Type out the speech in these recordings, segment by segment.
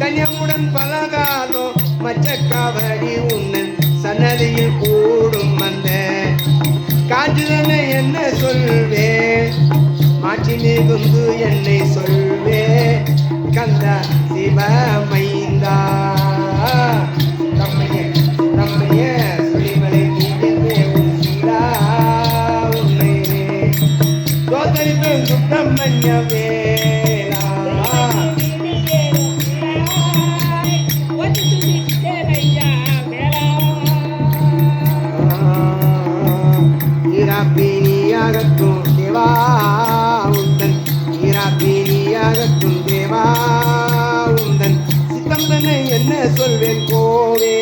கன்யமுடன் பலகாலோ மச்சக்காவடி உன்னன் சன்னதியில் கூடும் அந்த காற்றுதனை என்ன சொல்வே? மாற்றி மிகுந்து என்னை சொல்வே. கந்த சிவமைந்தா தம்மைய தம்மைய சுழிமலை தோத்தரிப்பேன் சுத்தமஞ்ச வேலா ஈராப்பினியாகட்டும் தேவா உந்தன் ஈராப்பினியாகட்டும் தேவா உந்தன் சித்தம் தன்னை என்ன சொல்வேன் கோவே?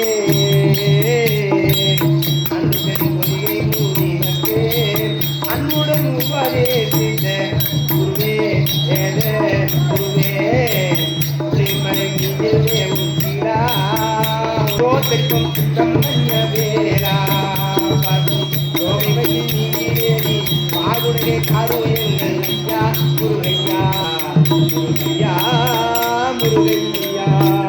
அன்புடன் உபதேசித்த குருவே குருவே கோத்திற்கும் வேலா রে খারো মুরুগৈয়া মুরুগৈয়া মুরুগৈয়া